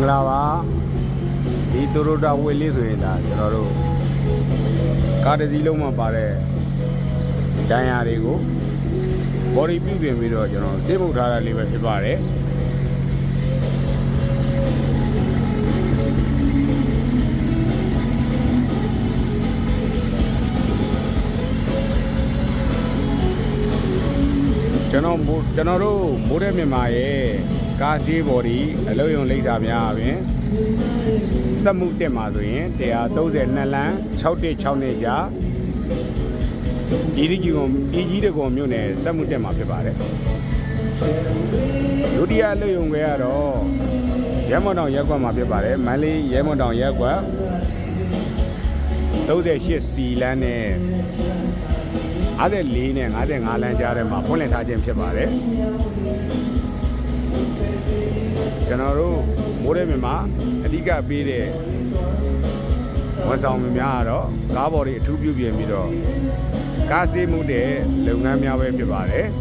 င်္ဂလာပါဒီတိုရိုတာဝေလေးဆိုရင်ဒါကျွန်တော်တို့ကားတစ်စီးလုံးမှာပါတဲ့ဒဏ်ရာတွေကို body ပြုပြင်ပြီးတော့ကျွန်တော်သိပုတ်ထားတာလေးပဲဖြစ်ပါတယ်ကျွန်တော်မိုးကျွန်တော်တို့မိုးတဲ့မြန်မာရဲ့ ကားစီး body အလုံးယုံလိပ်စာများအပြင်စက်မှုတက်မှာဆိုရင်132လမ်း616နှစ်ကြာဤဒီကြီးကုန်ဤကြီးတကုံမြို့နယ်စက်မှုတက်မှာဖြစ်ပါတယ်ဒုတိယအလုံးယုံခွဲကတော့ရဲမော်တောင်ရက်ကွက်မှာဖြစ်ပါတယ်မန္တလေးရဲမော်တောင်ရက်ကွက်38စီလမ်းနဲ့54နဲ့55လမ်းကြားထဲမှာဖွင့်လှစ်ထားခြင်းဖြစ်ပါတယ် ကျွန်တော်တို့မိုးရဲမြန်မာအဓိကပေးတဲ့ဝန်ဆောင်မှုများကတော့ကားပေါ်တွေအထူးပြုပြင်ပြီးတော့ကားဆေးမှုတဲ့လုပ်ငန်းများပဲဖြစ်ပါတယ်။